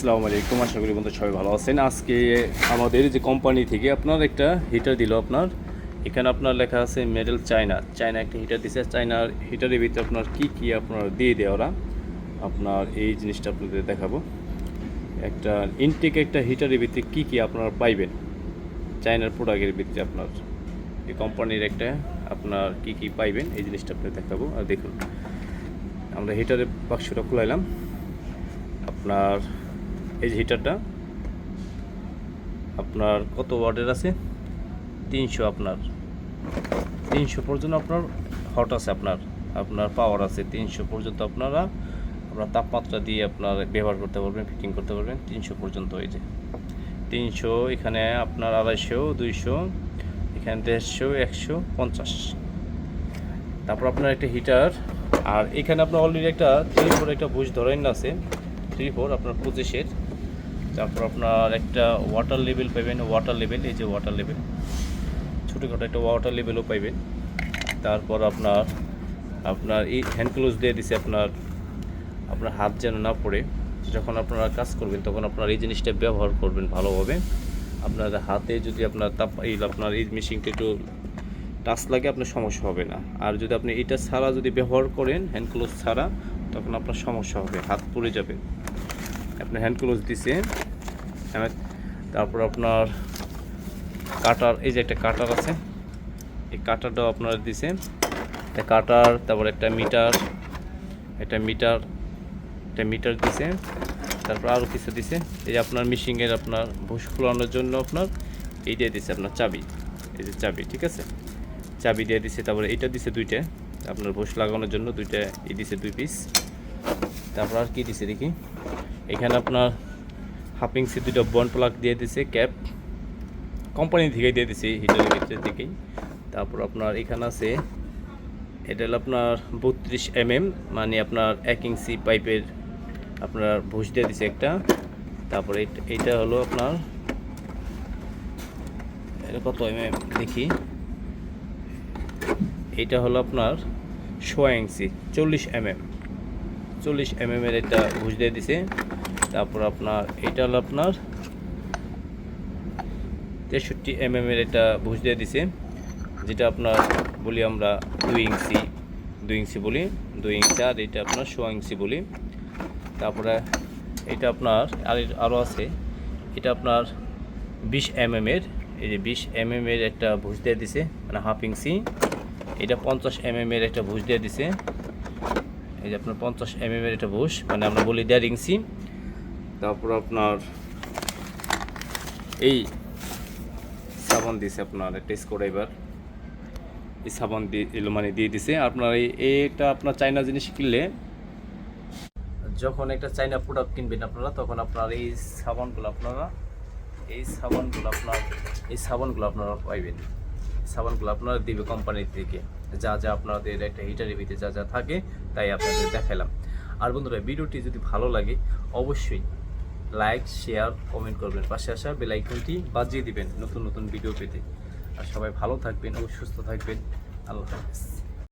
আসসালামু আলাইকুম, আশা করি বন্ধু সবাই ভালো আছেন। আজকে আমাদের যে কোম্পানি থেকে আপনার একটা হিটার দিল আপনার। এখানে আপনার লেখা আছে মেডেল চায়না চায়না একটা হিটার দিছে। চায়নার হিটারের ভিতরে আপনার কি কি আপনার দিয়ে দেয় ওরা? আপনার এই জিনিসটা আপনাদের দেখাবো। একটা ইনটেক একটা হিটারের ভিতরে কি কি আপনারা পাইবেন? চায়নার প্রোডাক্টের ভিতরে আপনার। এই কোম্পানির একটা আপনার কি কি পাইবেন? এই জিনিসটা আপনাদের দেখাবো। আর দেখুন, আমরা হিটারের বাক্সটা খুলাইলাম। আপনার এই যে হিটারটা আপনার কত ওয়ার্ডের আছে? তিনশো আপনার। তিনশো পর্যন্ত আপনার হট আছে আপনার। আপনার পাওয়ার আছে তিনশো পর্যন্ত আপনারা আপনার তাপমাত্রা দিয়ে আপনার ব্যবহার করতে পারবেন ফিটিং করতে পারবেন তিনশো পর্যন্ত এই যে। তিনশো, এখানে আপনার আড়াইশো, দুইশো, এখানে দেড়শো, একশো, পঞ্চাশ। তারপর আপনার একটা হিটার আর এখানে আপনার অলরেডি একটা থ্রি ফোর একটা বুশ ধরেন আছে থ্রি ফোর আপনার পঁচিশের। তারপর আপনার একটা ওয়াটার লেভেল পাবেন ওয়াটার লেভেল এই যে ওয়াটার লেভেল ছোটোখাটো একটা ওয়াটার লেভেলও পাইবেন। তারপর আপনার আপনার এই হ্যান্ড ক্লোজ দিয়ে দিছে আপনার আপনার হাত যেন না পড়ে। যখন আপনারা কাজ করবেন, তখন আপনার এই জিনিসটা ব্যবহার করবেন ভালোভাবে। আপনার হাতে যদি আপনার তাপ, এই আপনার এই মেশিনটা একটু টাচ লাগে, আপনার সমস্যা হবে না। আর যদি আপনি এটা ছাড়া যদি ব্যবহার করেন হ্যান্ড ক্লোজ ছাড়া, তখন আপনার সমস্যা হবে, হাত পড়ে যাবে। আপনার হ্যান্ড ক্লোজ দিছে তারপর আপনার কাটার, এই যে একটা কাটার আছে, এই কাটারটাও আপনার দিছে কাটার, তারপর একটা মিটার একটা মিটার একটা মিটার দিছে তারপর আরও কিছু দিছে এই যে আপনার মিশিংয়ের আপনার ভুষ খোলানোর জন্য আপনার এই দিয়ে দিছে আপনার চাবি। এই যে চাবি, ঠিক আছে? চাবি দিয়ে দিছে, তারপরে এইটা দিছে দুইটা। আপনার ভুষ লাগানোর জন্য দুইটা, এই দিছে দুই পিস তারপর আর কি দিছে দেখি। এখানে আপনার হাফিং সি দুইটা বন প্লাগ দিয়ে দিছে ক্যাপ কোম্পানি থেকে দিয়ে দিছে হিটারের ভিতরে থেকেই। তারপর আপনার এখানে আছে, এটা হলো আপনার বত্রিশ এমএম মানে আপনার এক ইঞ্চি পাইপের আপনার ভুষ দিয়ে দিছে একটা। তারপরে এইটা হলো আপনার, এটা কত এমএম দেখি। এইটা হলো আপনার সোয়া ইঞ্চি চল্লিশ এমএম চল্লিশ এম এর এটা ঘুষ দিয়ে দিছে। তারপর আপনার, এটা হলো আপনার তেষট্টি এম এর এটা ঘুষ দিয়ে দিছে, যেটা আপনার বলি আমরা দুই ইঞ্চি দুই ইঞ্চি বলি, দুই ইঞ্চি, আর এটা আপনার সোয়া ইঞ্চি বলি। তারপরে এটা আপনার, আর আরও আছে, এটা আপনার বিশ এম এর, এই যে বিশ এম এর একটা ভুষ দিয়ে দিছে মানে হাফ ইঞ্চি, এটা পঞ্চাশ এমএম এর একটা ভুষ দিয়ে দিছে। এই যে আপনার পঞ্চাশ এম এর এটা ভুষ মানে আমরা বলি দেড় ইঞ্চি। তারপর আপনার এই সাবান দিছে আপনার, একটা স্ক্রুড্রাইভার এই সাবান দিয়ে মানে দিয়ে দিছে। আপনার এই এটা আপনার চাইনা জিনিস কিনলে, যখন একটা চাইনা প্রোডাক্ট কিনবেন আপনারা, তখন আপনার এই সাবানগুলো আপনারা এই সাবানগুলো আপনার এই সাবানগুলো আপনারা পাইবেন। সাবানগুলো আপনারা দেবে কোম্পানির থেকে। যা যা আপনাদের একটা হিটারের ভিতরে যা যা থাকে, তাই আপনাদের দেখালাম আর বন্ধুরা, ভিডিওটি যদি ভালো লাগে, অবশ্যই লাইক শেয়ার কমেন্ট করবেন। পাশে আসা বেলাইকনটি বাজিয়ে দিবেন নতুন নতুন ভিডিও পেতে। আর সবাই ভালো থাকবেন ও সুস্থ থাকবেন। আল্লাহ হাফেজ।